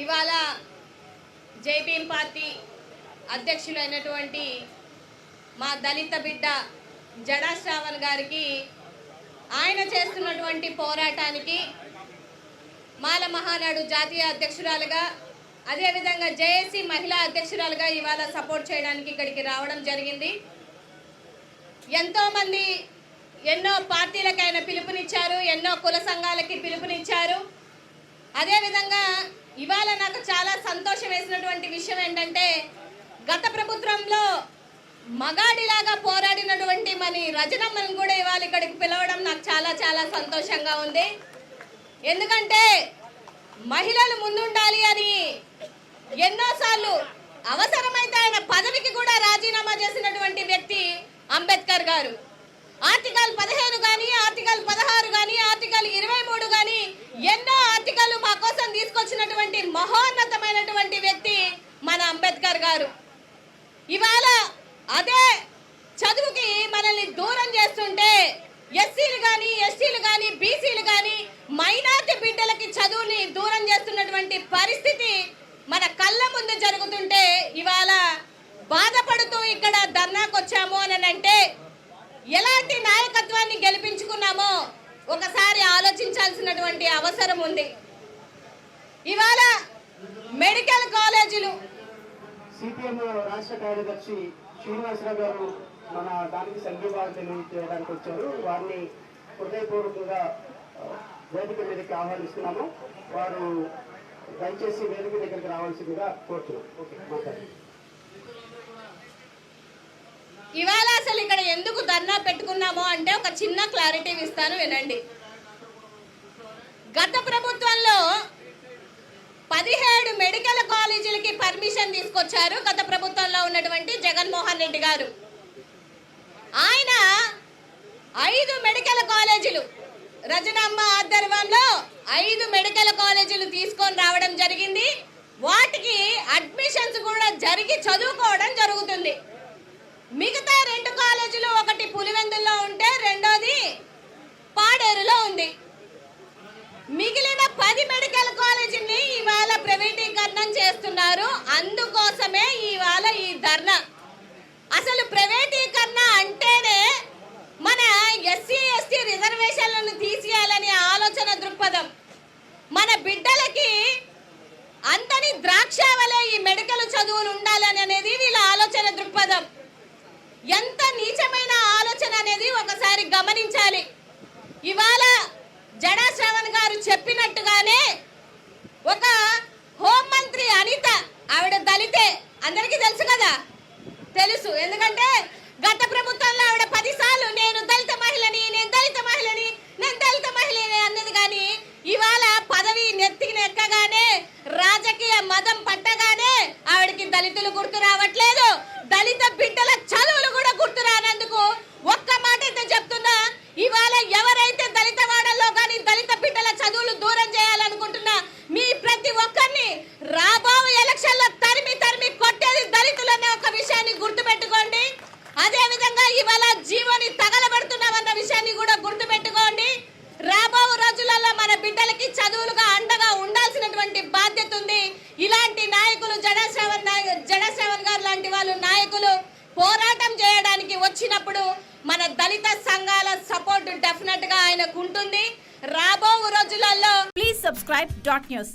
ఇవాళ జైభీం పార్టీ అధ్యక్షులైనటువంటి మా దళిత బిడ్డ జడా శ్రావణ్ గారికి ఆయన చేస్తున్నటువంటి పోరాటానికి మాల మహానాడు జాతీయ అధ్యక్షురాలుగా అదేవిధంగా జేఏసీ మహిళా అధ్యక్షురాలుగా ఇవాళ సపోర్ట్ చేయడానికి ఇక్కడికి రావడం జరిగింది. ఎంతోమంది ఎన్నో పార్టీలకు ఆయన పిలుపునిచ్చారు ఎన్నో కుల సంఘాలకి పిలుపునిచ్చారు. అదేవిధంగా ఇవాళ నాకు చాలా సంతోషం వేసినటువంటి విషయం ఏంటంటే గత ప్రభుత్వంలో మగాడిలాగా పోరాడినటువంటి మన రజనమ్మను కూడా ఇవాళ ఇక్కడికి పిలవడం నాకు చాలా చాలా సంతోషంగా ఉంది. ఎందుకంటే మహిళలు ముందుండాలి అని ఎన్నోసార్లు అవసరమైతే ఆయన పదవికి కూడా రాజీనామా చేసినటువంటి వ్యక్తి అంబేద్కర్ గారు. ఆర్టికల్ పదిహేను కానీ ఆర్టికల్ పదహారు కానీ ఆర్టికల్ ఇరవై ఎన్నో ఆర్టికల్ మా కోసం తీసుకొచ్చినటువంటి మహోన్నతమైనటువంటి వ్యక్తి మన అంబేద్కర్ గారు. ఇవాళ అదే చదువుకి మనల్ని దూరం చేస్తుంటే ఎస్సీలు కానీ ఎస్టీలు కానీ బీసీలు కానీ మైనార్టీ బిడ్డలకి చదువుని దూరం చేస్తున్నటువంటి పరిస్థితి మన కళ్ళ ముందు జరుగుతుంటే ఇవాళ బాధపడుతూ ఇక్కడ ధర్నాకు వచ్చాము అని అంటే ఎలాంటి నాయకత్వాన్ని ఆలోచించాల్సినటువంటి అవసరం ఉంది. ఇవాళ మెడికల్ కాలేజీలు సిపిఎం రాష్ట్ర కార్యదర్శి శ్రీనివాసరావు గారు మన దానికి సంఘీభావం తెలియజేయడానికి వచ్చారు. వారిని హృదయపూర్వకంగా వేదిక మీదకి ఆహ్వానిస్తున్నాము. వారు దయచేసి వేదిక దగ్గరికి రావాల్సిందిగా కోరుతున్నాం. ఇవాళ అసలు ఇక్కడ ఎందుకు ధర్నా పెట్టుకున్నామో అంటే ఒక చిన్న క్లారిటీ ఇస్తాను వినండి. గత ప్రభుత్వంలో పదిహేడు మెడికల్ కాలేజీలకి పర్మిషన్ తీసుకొచ్చారు గత ప్రభుత్వంలో ఉన్నటువంటి జగన్మోహన్ రెడ్డి గారు. ఆయన ఐదు మెడికల్ కాలేజీలు రజనమ్మ ఆధ్వర్యంలో ఐదు మెడికల్ కాలేజీలు తీసుకొని రావడం జరిగింది. వాటికి అడ్మిషన్స్ కూడా జరిగి చదువుకోవడం జరుగుతుంది. మిగతా రెండు కాలేజీలు ఒకటి పులివెందుల్లో ఉంటే రెండోది పాడ పది మెడికల్ కాలేజీని ఇవాళ ప్రైవేటీకరణం చేస్తున్నారు. అందుకోసమే ఇవాళ ఈ ధర్నా. అసలు ప్రైవేటీకరణ అంటేనే మన ఎస్సీ ఎస్టీ రిజర్వేషన్లను తీసేయాలనే ఆలోచన దృక్పథం. మన బిడ్డలకి అంతని ద్రాక్ష వలె ఈ మెడికల్ చదువులు ఉండాలని అనేది వీళ్ళ ఆలోచన దృక్పథం. ఎంత నీచమైన ఆలోచన అనేది ఒకసారి గమనించాలి. ఇవాళ జడా శ్రవణ్ గారు చెప్పినట్టుగానే ఒక హోంమంత్రి అనిత ఆవిడ దళితే అందరికీ తెలుసు కదా? తెలుసు. ఎందుకంటే గత ప్రభుత్వంలో ఆవిడ పదిసార్లు నేను దళిత గుర్తుపెట్టుకోండి. అదే విధంగా ఇవాళ జీవోని తగలబెడుతున్నామన్న విషయాన్ని కూడా గుర్తుపెట్టుకోండి. రాబో రోజులలో మన బిడ్డలకి చదువులుగా అండగా ఉండాల్సినటువంటి బాధ్యత ఉంది. ఇలాంటి నాయకులు జడశ్రవణ్ జనసేవన్ గారు లాంటి వాళ్ళు నాయకులు పోరాటం చేయడానికి వచ్చినప్పుడు మన దళిత సంఘాల సపోర్ట్ డెఫినెట్గా ఆయనకు ఉంటుంది. రాబో రోజులలో ప్లీజ్ సబ్స్క్రైబ్ డాట్ న్యూస్